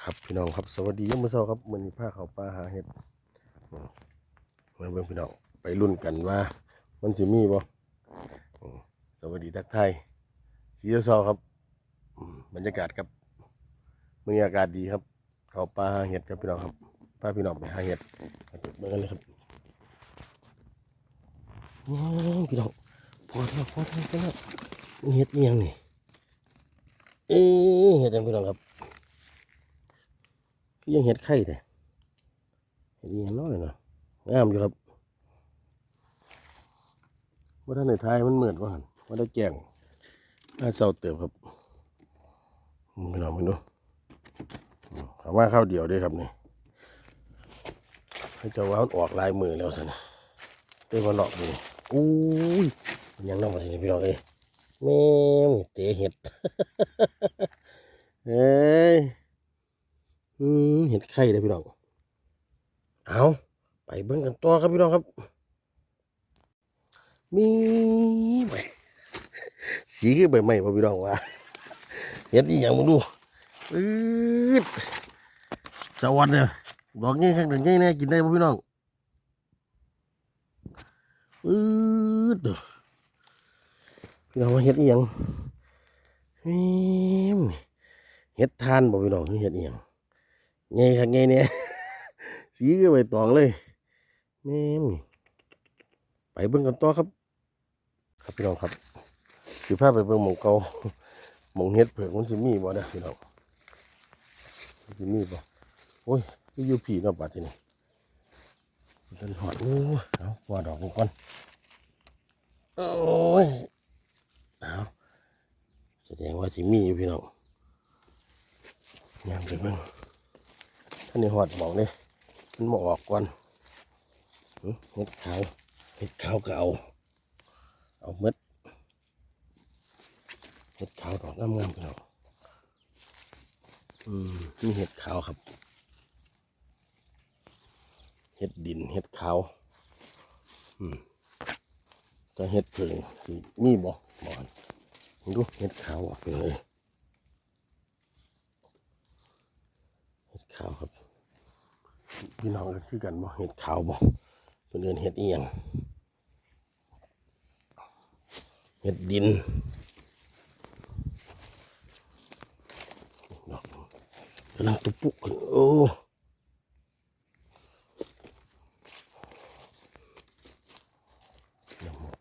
ครับพี่น้องครับสวัสดียามมื้อเช้าครับมื้อนี้พาเขาป่าหาเห็ดมาเบิ่งพี่น้องไปรุ่นกันว่า มันสิมีบ่อืมสวัสดีทักทายสีเช้าครับบรรยากาศครับมื้อนี้อากาศดีครับ เขาป่าหาเห็ดครับพี่น้องครับพาพี่น้องไปหาเห็ดไปเบิ่งกันเลยครับโอ้ยพี่น้องพอแล้วพอแล้วพอแล้วเห็ดอียังนี่เอ๊เห็ดยังพี่น้องครับ ก็ยังเห็ดไข่แต่เห็ดอีหยังน้อยเนาะงามอยู่ครับว่าท่านในท้ายมันเหมือนว่าหันว่าได้แจ้งน่าเศร้าเติบครับอืมไปลองไปดูอืมาว่าข้าวเดียวด้วยครับนี่ให้เจ้าว่ามันออกลายมือแล้วสินะเต้มาหลอกดูอุ้ยมันยังน้องมาสิพี่น้องเอ้ยแม่เตะเห็ดเอ้ย อืมเห็ดไข่เลยพี่น้องเอาไปเบิ่งกันต่อครับพี่น้องครับ มีใบสีคือใบไม้ป่ะพี่น้องวะเห็ดอีหยังมึงดูอืดสวัสดีดอกงี้ข้างหนึ่งงี้แน่กินได้ป่ะพี่น้องอืดเด้อพี่น้องว่าเห็ดอีหยังเห็ดทานป่พี่น้องเห็ดอีหยัง ไงครับไงเนี่ยสีก็ไปตองเลยแม่มไปเบิ่งกันต่อครับ ครับพี่น้องครับสิพาไปเบิ่งหมองเกาหมองเฮ็ดเผือกมันสิมีบ่นะพี่น้องมันสิมีบ่โอ้ยออยู่ผีเนาะปัดทีนี้เป็นหอดโอ้ยเอาว่าดอกมันก่อนโอ้ยเอาแสดงว่าสิมีอยู่พี่น้องยังไปเบิ่ง ท่านนี่หอดหมองนี่มันมาออกก่อนเห็ดขาวเห็ดขาวก็เอาเอาเม็ดเห็ดขาวดอกงามๆพี่น้องอืมนี่เห็ดขาวครับ เห็ดดินเห็ดขาว อืมจะเห็ดเพิงที่มีบ่บอนดูเห็ดขาวออกไปเลยเห็ดขาวครับ พี่น้องก็คือกันบ่เห็ดขาวบ่เป็นเดือนเห็ดเอียงเห็ดดินดอกกำลังตุปุกขึ้นโอ้ย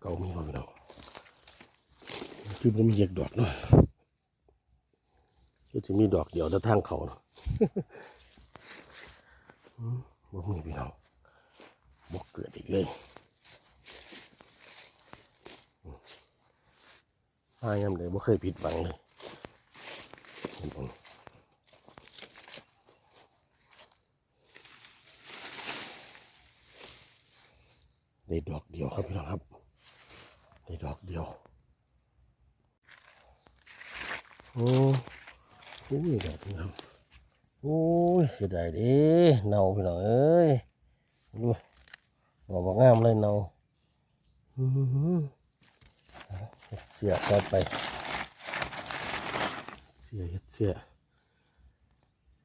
เก่ามีบ่พี่น้องคือผมมีเหยกดอกเนาะคือจะมีดอกเดียวแต่ทางเขาเนาะ บ่มีพี่น้องบ่เกิดอีกเลยพายามใดบ่เคยผิดหวังเลยเห็นบ่ได้ดอกเดียวครับพี่น้องครับได้ดอกเดียวโอ้ยดอกพี่น้อง โอ้ยเสียดายดิเน่าพี่น้องเอ้ยดูบอกว่างามเลยเน่าเสียต่อไป เสียเสีย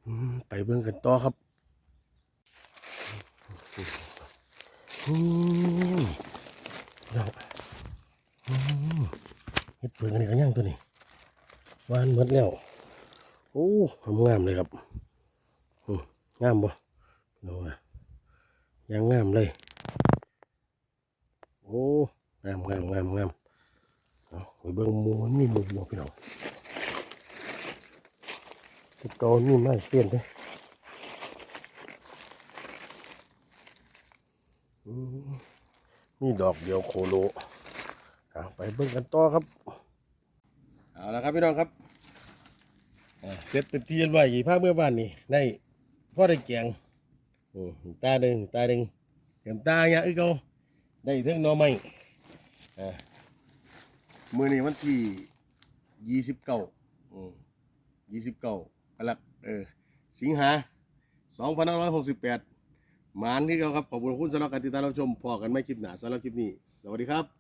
อืมไปเบิ่งกันต่อครับอืมเราอืมเฮ็ดเบิ่งกันนี่กันยังตัวนี้วานหมดแล้ว โอ้งามเลยครับ งามบ่ดูว่ายังงามเลย โอ้ งามงามงามงามเอาไปเบิ่งมูมันมีหมูบ่พี่น้องตะกามีไม้เสี้ยนเด้อืมมีดอกเดียวโคโลเอาไปเบิ่งกันต่อครับ เอาละครับพี่น้องครับเสร็จเป็นที่เรียบร้อยกี่ภาคเมื่อบ้านนี่ได้ พ่อได้แกงอืมตาหนึ่งตาหนึ่งเต็มตาเนี่ยอีกเอาได้เท่งนอไม้อ่ามื่อนี้วันที่ยี่สิบเก้ายี่สิบเก้ากรกเออสิงหาสองพันห้าร้อยหกสิบแปดมานที่เขาครับ ขอบคุณคุณสำหรับการติดตามรับชมพอกันไม่คลิปหนาสำหรับคลิปนี้ สวัสดีครับ